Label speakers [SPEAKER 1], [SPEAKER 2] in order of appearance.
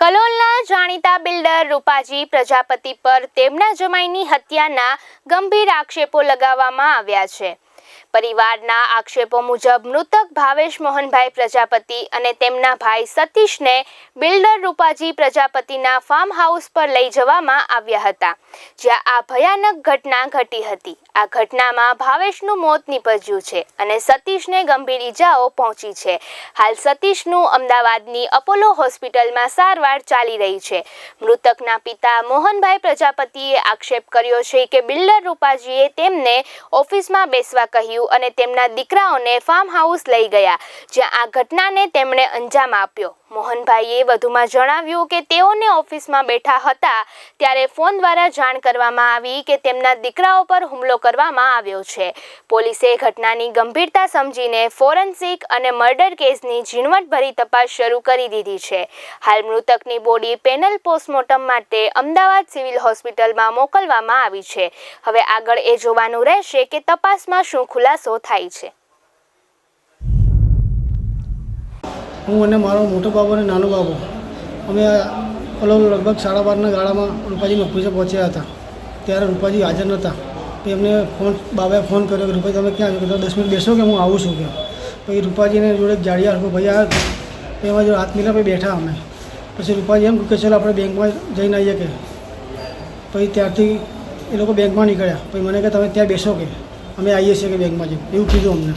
[SPEAKER 1] કલોલના જાણીતા બિલ્ડર રૂપાજી પ્રજાપતિ પર તેમના જમાઈની હત્યાના ગંભીર આક્ષેપો લગાવવામાં આવ્યા છે. પરિવારના આક્ષેપો મુજબ મૃતક ભાવેશ મોહનભાઈ પ્રજાપતિ અને તેમના ભાઈ સતીશને બિલ્ડર રૂપાજી પ્રજાપતિના ફાર્મ હાઉસ પર લઈ જવામાં આવ્યા હતા, જ્યાં આ ભયાનક ઘટના ઘટી હતી. આ ઘટનામાં ભાવેશનું મોત નીપજ્યું છે અને સતીશને ગંભીર ઈજાઓ પહોંચી છે. હાલ સતીશનું અમદાવાદની અપોલો હોસ્પિટલમાં સારવાર ચાલી રહી છે. મૃતકના પિતા મોહનભાઈ પ્રજાપતિએ આક્ષેપ કર્યો છે કે બિલ્ડર રૂપાજીએ તેમને ઓફિસમાં બેસવા કહ્યું અને તેમના દીકરાઓને ફાર્મ હાઉસ લઈ ગયા, જ્યાં આ ઘટનાને તેમણે અંજામ આપ્યો. મોહનભાઈએ વધુમાં જણાવ્યું કે તેઓને ઓફિસમાં બેઠા હતા, ત્યારે ફોન દ્વારા જાણ કરવામાં આવી કે તેમના દીકરાઓ પર હુમલો કરવામાં આવ્યો છે. પોલીસે ઘટનાની ગંભીરતા સમજીને ફોરેન્સિક અને મર્ડર કેસની ઝીણવટભરી તપાસ શરૂ કરી દીધી છે. હાલ મૃતકની બોડી પેનલ પોસ્ટમોર્ટમ માટે અમદાવાદ સિવિલ હોસ્પિટલમાં મોકલવામાં આવી છે. હવે આગળ એ જોવાનું રહેશે કે તપાસમાં શું ખુલાસો થાય છે.
[SPEAKER 2] હું અને મારો મોટો બાબુ અને નાનો બાબુ, અમે ઓલો લગભગ સાડા બારના ગાળામાં રૂપાજી ઓફિસે પહોંચ્યા હતા. ત્યારે રૂપાજી હાજર નહોતા. તો એમને ફોન, બાબાએ ફોન કર્યો કે, રૂપાજી, તમે ક્યાં આવ્યો દસ મિનિટ બેસો કે હું આવું છું કે પછી રૂપાજીને જોડે જાડિયા હરકો ભાઈ આવ્યો એમાં જો હાથ મિલા બેઠા અમે. પછી રૂપાજી એમ કે ચાલો, આપણે બેંકમાં જઈને આવીએ કે. પછી ત્યારથી એ લોકો બેંકમાં નીકળ્યા. પછી મને કે તમે ત્યાં બેસો કે. અમે આવીએ છીએ કે બેંકમાં જઈએ એવું કીધું અમને.